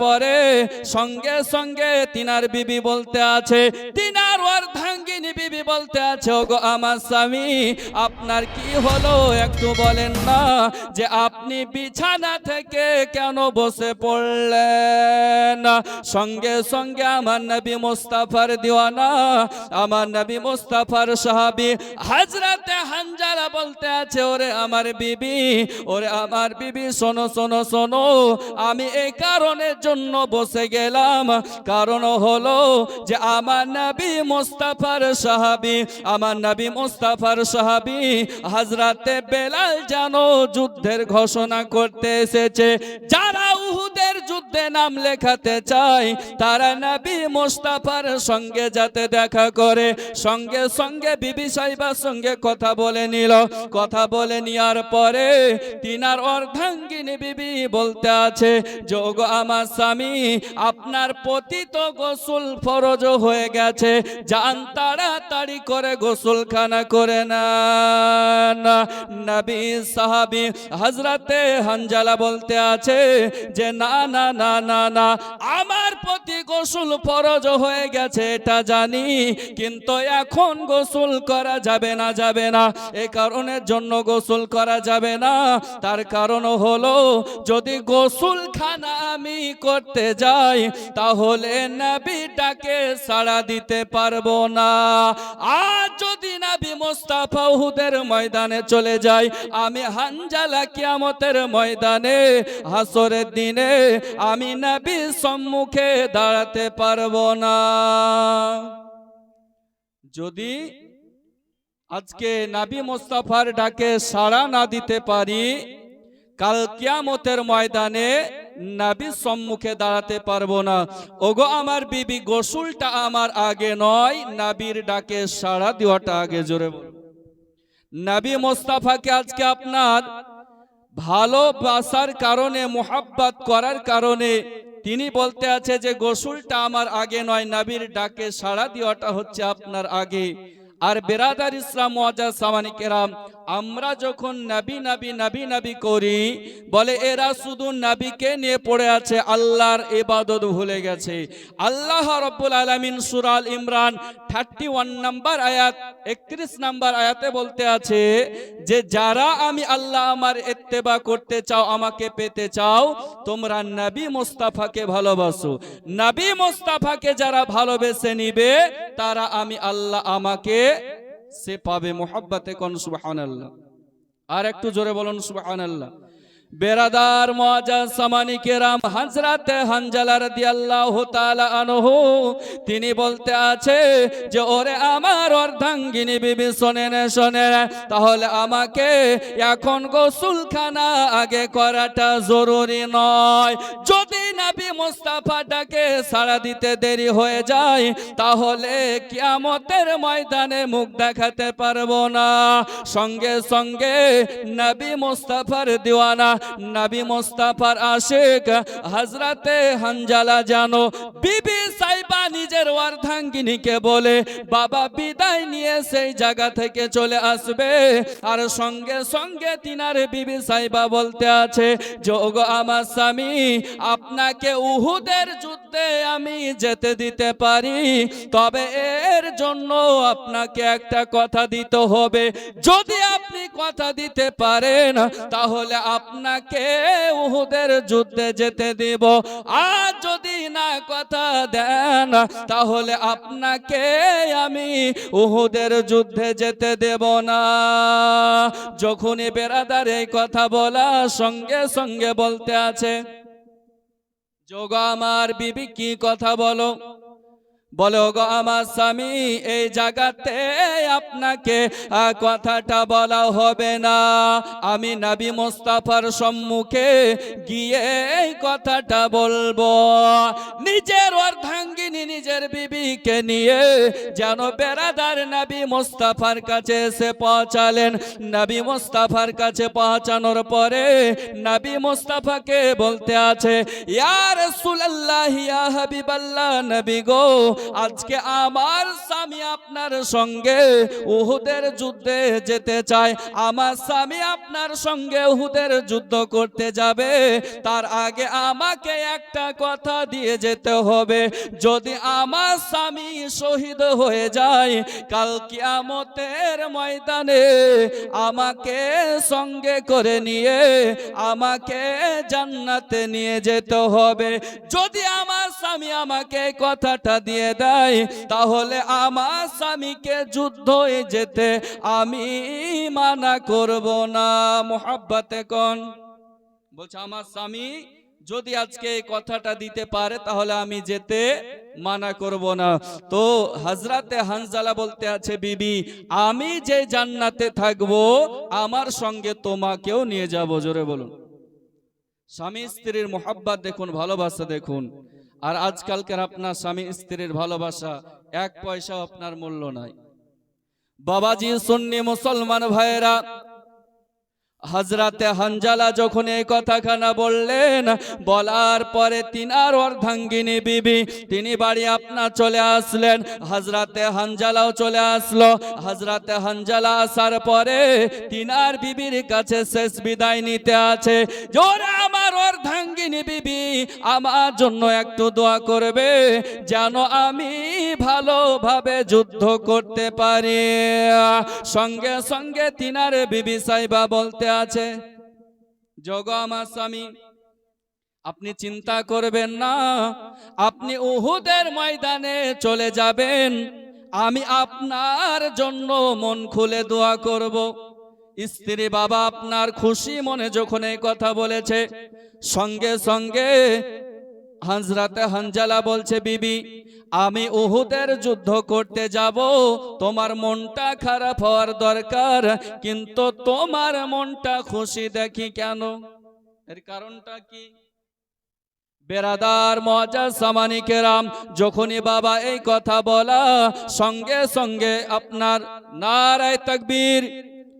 পরে সঙ্গে সঙ্গে তিনার বিবি বলতে আছে তিনার অর্ধাঙ্গিনী বলতে আছে, ওগো আমার স্বামী, আপনার কি হলো? একটু বলেন না যে আপনি বিছানা থেকে কেন বসে পড়লেন? সঙ্গে সঙ্গে আমার নবী মোস্তাফার দিওয়ানা, আমার নবী মোস্তাফার সাহাবি হাজরাতে হানজালা বলতে আছে, ওরে আমার বিবি, ওরে আমার বিবি, শোনো শোনো শোনো, আমি এই কারণের জন্য বসে গেলাম। কারণ হলো যে আমার নবী মোস্তাফার সাহাবি আমার নবী মুস্তাফার সাহাবি হাজরাতে বেলাল জানো যুদ্ধের ঘোষণা করতে এসেছে। যারা উহুদের যুদ্ধে নাম লেখাতে চায় তারা নবী মোস্তাফার সঙ্গে যাতে দেখা করে, সঙ্গে সঙ্গে বিবি সাহেবার সঙ্গে কথা বলে নিল। কথা বলে নেওয়ার পরে তিনার অর্ধাঙ্গিনী বিবি বলতে আছে, যোগ আমার স্বামী, আপনার পতিত গোসল ফরজ হয়ে গেছে। যান তাড়াতাড়ি করে গোসলখানা করে না নবী সাহাবি হজরতে হানজালা বলতে আছে যে, না না না না না। আমার প্রতি গোসল ফরজ হয়ে গেছে, এটা জানি। কিন্তু এখন গোসল করা যাবে না যাবে না। এ কারণের জন্য গোসল করা যাবে না। তার কারণ হলো, যদি গোসল খানা আমি করতে যাই, তাহলে নবীটাকে সাড়া দিতে পারব না। আর যদি নবী মোস্তাফা উহুদের ময়দানে চলে যায়, আমি হানজালা কিয়ামতের ময়দানে, হাসরের দিনে আমি নবীর সম্মুখে দাঁড়াতে পারব না। যদি আজকে নাবি মোস্তাফার ডাকে সাড়া না দিতে পারি, কাল কিয়ামতের ময়দানে নাবির সম্মুখে দাঁড়াতে পারব না। ওগো আমার বিবি, গোসুলটা আমার আগে নয়, নাবির ডাকে সাড়া দেওয়াটা আগে জোরে বল নাবি মোস্তাফাকে আজকে আপনার ভালোবাসার কারণে, মোহাব্বাত করার কারণে তিনি বলতে আছে যে, গোসুলটা আমার আগে নয়, নাবির ডাকে সাড়া দেওয়াটা হচ্ছে আপনার আগে। আর বেরাদার ইসলাম ওয়াজা সামানি কেরাম, আমরা যখন নাবি নাবি নাবি নাবি করি, বলে এরা শুধু নাবিকে নিয়ে পড়ে আছে, আল্লাহর এবাদত ভুলে গেছে। আল্লাহ রব্বুল আলামিন সুরাল ইমরান থার্টি ওয়ান নাম্বার আয়াত, একত্রিশ নাম্বার আয়াতে বলতে আছে যে, যারা আমি আল্লাহ আমার এত্তেবা করতে চাও, আমাকে পেতে চাও, তোমরা নবী মোস্তাফাকে ভালোবাসো। নবী মোস্তাফাকে যারা ভালোবেসে নিবে তারা আমি আল্লাহ আমাকে সে পাবে মোহাব্বাতে কোন সুবাহ আর একটু জোরে বলুন সুবহানাল্লাহ। বেরাদার মজা সামানি কেরাম হাজরাতে হানজালা রাদিয়াল্লাহু তাআলা আনহু, তিনি বলতে আছে যে, ওরে আমার অর্ধাঙ্গিনী বিবি, শোনেন শোনেন, তাহলে আমাকে এখন গোসলখানা আগে করাটা জরুরি নয়। যদি নবী মুস্তাফাটাকে সাড়া দিতে দেরি হয়ে যায়, তাহলে কিয়ামতের ময়দানে মুখ দেখাতে পারব না। সঙ্গে সঙ্গে নবী মুস্তাফার দিওয়ানা নবী মোস্তাফার আশেক হজরতে হঞ্জালা জানো। বিবি সাইবা নিজের অর্ধাঙ্গিনীকে বলে, বাবা বিদায় নিয়ে সেই জায়গা থেকে চলে আসবে। আর সঙ্গে সঙ্গে তিনার বিবি সাইবা বলতে আছে, যোগ আমার স্বামী, আপনাকে উহুদের যুদ্ধে আমি যেতে দিতে পারি, তবে এর জন্য আপনাকে একটা কথা দিতে হবে। যদি আপনি কথা দিতে পারেন, তাহলে আপনাকে উহুদের যুদ্ধে যেতে দিব। আর যদি না কথা দেন, তাহলে আপনাকে আমি উহুদের যুদ্ধে যেতে দেব না। যখনই বেরাদার এই কথা বলা সঙ্গে সঙ্গে বলতে আছে যোগ আমার বিবি কি কথা বলো? বলো গো আমার স্বামী, এই জায়গাতে আপনাকে কথাটা বলা হবে না। আমি নবী মোস্তাফার সম্মুখে গিয়ে এই কথাটা বলব। নিজের অর্ধাঙ্গিনী, নিজের বিবিকে নিয়ে যেন বেড়াদার নবী মোস্তাফার কাছে এসে পৌঁছালেন। নবী মোস্তাফার কাছে পৌঁছানোর পরে নবী মোস্তাফাকে বলতে আছে ইয়ার রাসূলুল্লাহ, ইয়া হাবিবাল্লাহ, নবী গো আজকে আমার স্বামী আপনার সঙ্গে উহুদের যুদ্ধে যেতে চায়। আমার স্বামী আপনার সঙ্গে উহুদের যুদ্ধ করতে যাবে। তার আগে আমাকে একটা কথা দিয়ে যেতে হবে। যদি আমার স্বামী শহীদ হয়ে যায়, কাল কিয়ামতের ময়দানে আমাকে সঙ্গে করে নিয়ে, আমাকে জান্নাতে নিয়ে যেতে হবে। যদি আমার স্বামী আমাকে কথাটা দিয়ে দেয়, তাহলে আমার স্বামীকে যুদ্ধে যেতে আমি মানা করব না। মোহাব্বতে কোন? বলছে, আমার স্বামী যদি আজকে এই কথাটা দিতে পারে, তাহলে আমি যেতে মানা করব না। তো হাজরাতে হানজালা বলতে আছে, বিবি, আমি যে জান্নাতে থাকব, আমার সঙ্গে তোমাকেও নিয়ে যাব। জোরে বলুন। স্বামী স্ত্রীর মোহাব্বত দেখুন, ভালোবাসা দেখুন। আর আজকালকার আপনার স্বামী স্ত্রীর ভালোবাসা এক পয়সা আপনার মূল্য নাই। বাবাজি, সুন্নি, মুসলমান ভাইয়েরা হাজরাতে হানজালা যখন এই কথাখানা বললেন, বলার পরে তিনার অর্ধাঙ্গিনী বিবি, তিনি বাড়ি আপনার চলে আসলেন হাজরাতে হানজালাও চলে আসলো। হাজরাতে হানজালা আসার পরে তিনার বিবির কাছে শেষ বিদায় নিতে আছে। জোরে আমার অর্ধাঙ্গিনী বিবি, আমার জন্য একটু দোয়া করবে, যেন আমি ভালোভাবে যুদ্ধ করতে পারি। সঙ্গে সঙ্গে তিনার বিবি সাইবা বলতে আছে। জগ আমার স্বামী, আপনি চিন্তা করবেন না। আপনি উহুদের ময়দানে চলে যাবেন। আমি আপনার জন্য মন খুলে দোয়া করব। স্ত্রী বাবা আপনার খুশি মনে যখন এই কথা বলেছে, সঙ্গে সঙ্গে হাজরাতে হানজালা বলছে, বিবি, আমি উহুদের যুদ্ধ করতে যাব। তোমার মনটা খারাপ হওয়ার দরকার, কিন্তু তোমার মনটা খুশি দেখি কেন? এর কারণটা কি? বেরাদার মজা সামানি কেরাম, যখনই বাবা এই কথা বলা, সঙ্গে সঙ্গে আপনার নারায় তকবীর,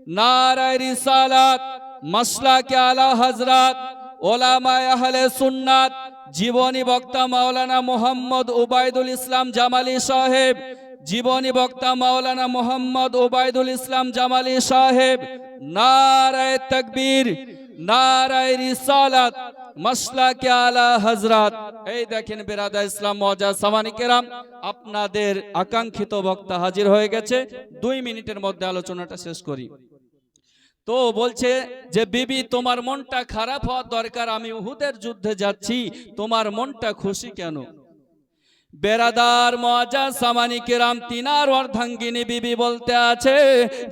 নারায় রিসালাত মশলা মাসলাকে আলা হজরত ওলামায় আহলে সুন্নাত জীবনী বক্তা মাওলানা মোহাম্মদ ওবায়দুল ইসলাম জামালি সাহেব। জীবনী বক্তা মাওলানা মোহাম্মদ ওবায়দুল ইসলাম জামালি সাহেব। নারায় তকবীর, নারায় রিসালাত, মাসলাকে আলা হজরত এই দেখেন বেরাদা ইসলাম মজা সামানি কেরাম, আপনাদের আকাঙ্ক্ষিত বক্তা হাজির হয়ে গেছে। দুই মিনিটের মধ্যে আলোচনাটা শেষ করি। তো বলছে যে, বিবি, তোমার মনটা খারাপ হওয়ার দরকার। আমি উহুদের যুদ্ধে যাচ্ছি। তোমার মনটা খুশি কেন? বেরাদার মজা সামানি কেরাম, তিনার অর্ধাঙ্গিনী বিবি বলতে আছে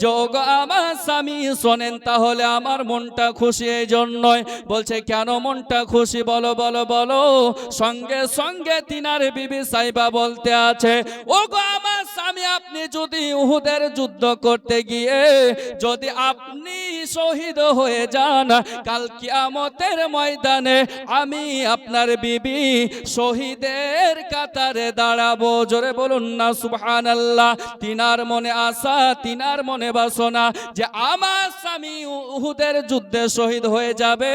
যোগ আমার স্বামী শোনেন তাহলে আমার মনটা খুশি এই জন্যই বলছে, কেন মনটা খুশি? বলো বলো বলো। সঙ্গে সঙ্গে তিনার বিবি সাইবা বলতে আছে ও গো আমার স্বামী, আপনি যদি উহুদের যুদ্ধ করতে গিয়ে যদি আপনি শহীদ হয়ে যান, কাল কিয়ামতের ময়দানে আমি আপনার বিবি শহীদের কাতারে দাঁড়াবো, জোরে বলুন না সুবহান আল্লাহ তিনার মনে আশা, তিনার মনে বাসনা যে আমার স্বামী উহুদের যুদ্ধে শহীদ হয়ে যাবে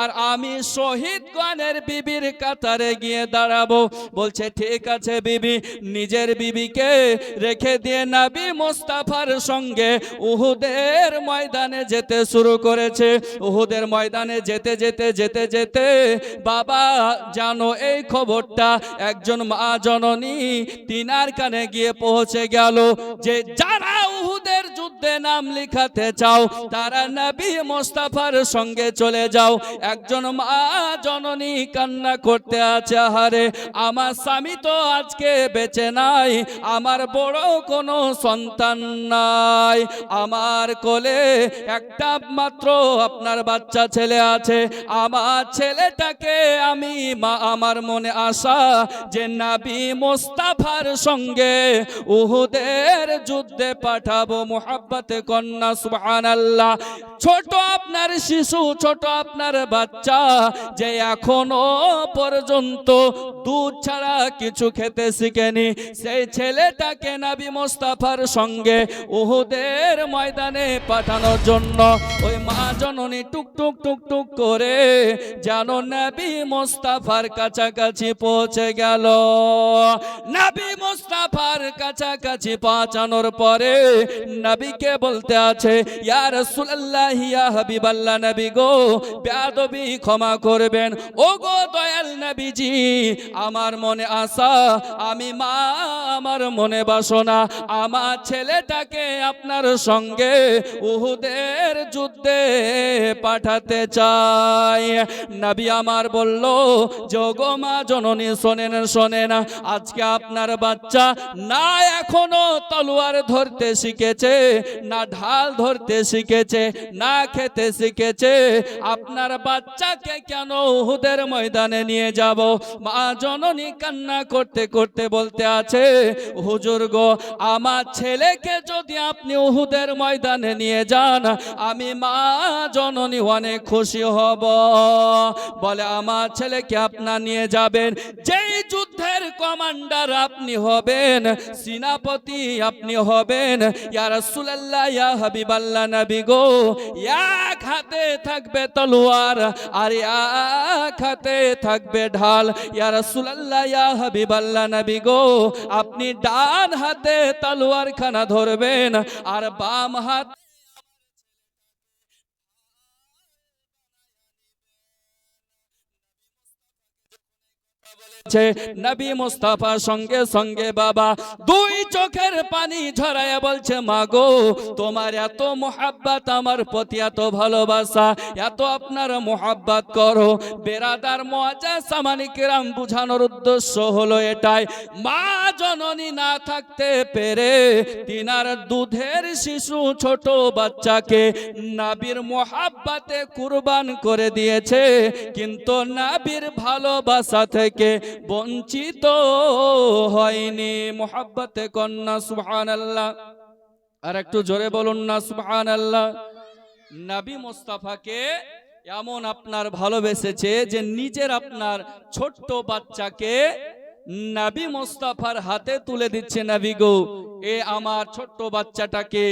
আর আমি শহীদ গণের বিবির কাতারে গিয়ে দাঁড়াবো। বলছে, ঠিক আছে বিবি, নিজের বিবিকে রেখে দিয়ে নাবি মোস্তাফার সঙ্গে উহুদের ময়দানে যেতে শুরু করেছে। উহুদের ময়দানে যেতে যেতে যেতে যেতে, বাবা, জানো এই খবরটা, একজন মা জননী তিনার কানে গিয়ে পৌঁছে গেল যে যারা উহুদের নাম লিখাতে চাও, তারা নবী মোস্তাফার সঙ্গে চলে যাও। একজন মা জননী কান্না করতে আছে, হারে আমার স্বামী তো আজকে বেঁচে নাই, আমার বড় কোনো সন্তান নাই। আমার কোলে একটা মাত্র আপনার বাচ্চা ছেলে আছে, আমার ছেলেটাকে আমি মা, আমার মনে আশা যে নাবি মোস্তাফার সঙ্গে উহুদের যুদ্ধে পাঠাবো, মোহাব্বত মোহাব্বতে কন্যা, সুবহানাল্লাহ, ছোট আপনার শিশু, ছোট আপনার বাচ্চা, যে এখনও পর্যন্ত দুধ ছাড়া কিছু খেতে শিখেনি, সেই ছেলেটাকে নাবি মোস্তাফার সঙ্গে উহুদের ময়দানে পাঠানোর জন্য ওই মা জননী টুক টুক টুক টুক করে যেন নাবি মোস্তাফার কাছাকাছি পৌঁছে গেল। নবী মোস্তাফার কাছাকাছি পৌঁছানোর পরে নবীকে বলতে আছে ক্ষমা করবেন। ও গো দয়াল নবীজি, আমার মনে আশা, আমি মা, আমার মনে বাসনা। আমার ছেলেটাকে আপনার সঙ্গে উহুদের যুদ্ধে পাঠাতে চাই। নবী আমার বলল যোগো মা, জননী শোনেন শোনেন, আজকে আপনার বাচ্চা না এখনও তলোয়ার ধরতে শিখেছে না ঢাল ধরতে শিখেছে, না খেতে শিখেছে। আপনার বাচ্চাকে কেন উহুদের ময়দানে নিয়ে যাব? মা জননী কান্না করতে করতে বলতে আছে, হুজুর গো, আমার ছেলেকে যদি আপনি উহুদের ময়দানে নিয়ে যান, আমি মা জননী অনেক খুশি হব। বলে, আমার ছেলেকে আপনার নিয়ে যাবেন। যেই যুদ্ধের কমান্ডার আপনি হবেন, সেনাপতি আপনি হবেন। ইয়া এক হাতে থাকবে তলোয়ার আর এক হাতে থাকবে ঢাল। ইয়া রাসূলুল্লাহ, ইয়া নবী গো, আপনি ডান হাতে তলোয়ার খানা ধরবেন আর বাম হাত নবী মুস্তাফা সঙ্গে সঙ্গে বাবা দুই চোখের পানি ঝরায় বলছে, মাগো, তোমার এত মোহাব্বত আমার প্রতি এত ভালোবাসা, এত আপনার মোহাব্বত করো। বেরাদার মজা সামানিকেরাম বুঝানোর উদ্দেশ্য হলো এটাই, মা জননী না থাকতে পেরে তিনার দুধের শিশু ছোট বাচ্চাকে নাবির মোহাব্বাতে কুরবান করে দিয়েছে। কিন্তু নাবির ভালোবাসা থেকে বঞ্চিত হয়নি। মোহাব্বতে কন্যা সুবহান আল্লাহ আর একটু জোরে বলুন না সুবহান আল্লাহ নাবি মোস্তাফাকে এমন আপনার ভালোবেসেছে যে নিজের আপনার ছোট্ট বাচ্চাকে নাবি মোস্তাফার হাতে তুলে দিচ্ছে। নাবি গো, এ আমার ছোট্ট বাচ্চাটাকে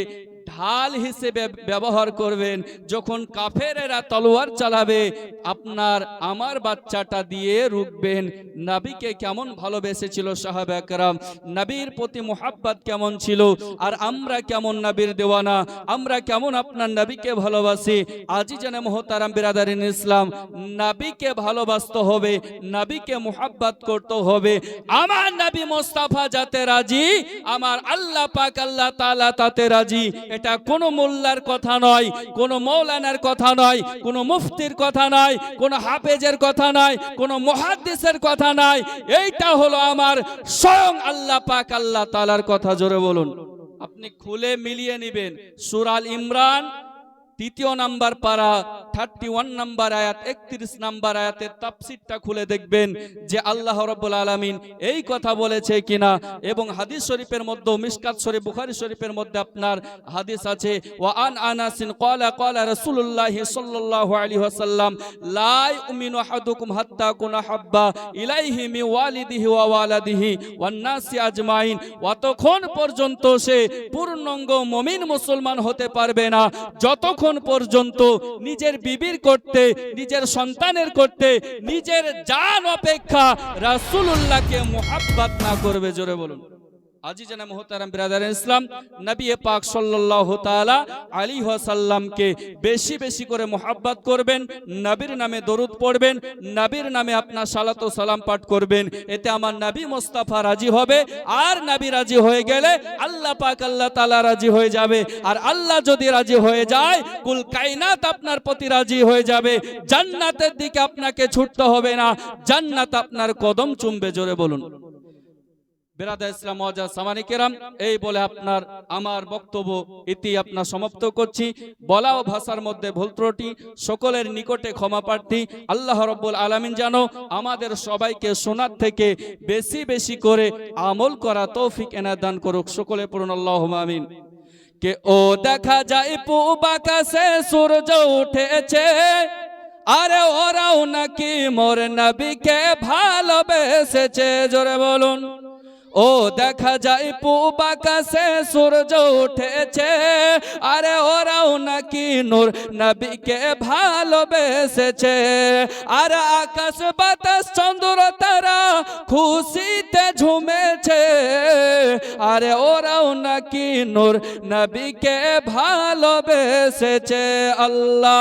ঢাল হিসেবে ব্যবহার করবেন। যখন কাফেরেরা তলোয়ার চালাবে, আপনার আমার বাচ্চাটা দিয়ে রুখবেন। নাবিকে কেমন ভালোবেসেছিল সাহাবে একরাম? নবীর প্রতি মোহাব্বত কেমন ছিল? আর আমরা কেমন নবীর দেওয়ানা? আমরা কেমন আপনার নবীকে ভালোবাসি? আজি যেন মোহতারাম বিরাদারিন ইসলাম, নবীকে ভালোবাসতে হবে, নাবিকে মোহাব্বাত করতে হবে। আমার নাবি মোস্তাফা যাতে রাজি, আমার আল্লাহ পাক আল্লাহ তালা তাতে রাজি। এটা কোনো মোল্লার কথা নয়, কোনো মৌলানার কথা নয়, কোনো মুফতির কথা নয়, কোনো হাফেজের কথা নয়, কোনো মহাদ্দেশের কথা নয়। এইটা হলো আমার স্বয়ং আল্লাহ পাক আল্লাহ তালার কথা জোরে বলুন। আপনি খুলে মিলিয়ে নিবেন। সুরাল ইমরান তৃতীয় নাম্বার পারা থার্টি ওয়ান নাম্বার আয়াত, একত্রিশ নাম্বার আয়াতের তাফসিরটা খুলে দেখবেন যে আল্লাহ রব্বুল আলামিন এই কথা বলেছে কিনা। এবং হাদিস শরীফের মধ্যে মিসকাত শরীফ, বুখারী শরীফের মধ্যে আপনার হাদিস আছে, ওয়া আন আনাসিন ক্বালা ক্বালা রাসূলুল্লাহ সাল্লাল্লাহু আলাইহি ওয়াসাল্লাম, লা ইউমিনু আহাদুকুম হাত্তা কুনা হাব্বা ইলাইহি মি ওয়ালিদিহি ওয়া ওয়ালাদিহি ওয়ান নাসি আজমাইন। অতক্ষণ পর্যন্ত সে পূর্ণাঙ্গ মমিন মুসলমান হতে পারবে না। যতক্ষণ পর্যন্ত নিজের বিবির করতে, নিজের সন্তানের করতে, নিজের জান অপেক্ষা রাসূলুল্লাহকে মহাব্বাত না করবে, জোরে বলুন। আজি জানা মোহতারাম বিরাদার ইসলাম, নবী পাক সাল্লাল্লাহু তাআলা আলাইহি ওয়াসাল্লামকে বেশি বেশি করে মোহাব্বত করবেন, নবীর নামে দরুদ পড়বেন, নবীর নামে আপনার সালাত ও সালাম পাঠ করবেন। এতে আমার নবী মোস্তাফা রাজি হবে, আর নবী রাজি হয়ে গেলে আল্লাহ পাক আল্লাহ তাআলা রাজি হয়ে যাবে। আর আল্লাহ যদি রাজি হয়ে যায়, কুল কায়নাত আপনার প্রতি রাজি হয়ে যাবে। জান্নাতের দিকে আপনাকে ছুটতে হবে না, জান্নাত আপনার কদম চুমবে জোরে বলুন। বেরাদা ইসলাম মজা সামানি কেরাম, এই বলে আপনার, আমার বক্তব্য ইতি আপনার সমাপ্ত করছি। বলা ভাষার মধ্যে ভুল ত্রুটি, সকলের নিকটে ক্ষমা প্রার্থী। আল্লাহ রব্বুল আলামিন জানো আমাদের সবাইকে শোনার থেকে বেশি বেশি করে আমল করা তৌফিক এনাদান করুক, সকলে পূর্ণ আল্লাহ আমিন। কে ও দেখা যায় পূব আকাশে সূর্য উঠেছে। আরে ওরাও নাকি মোর নবীকে ভালোবেসেছে, জোরে বলুন। ও দেখা যায় পূব আকাশে সূর্য উঠেছে। আরে ওরাও নাকি নূর নবীকে ভালোবেসেছে। আর আকাশ বাতাস, চন্দ্র তারা খুশিতে ঝুমেছে। আরে ওরাও নাকি নূর নবীকে ভালোবেসেছে। আল্লাহ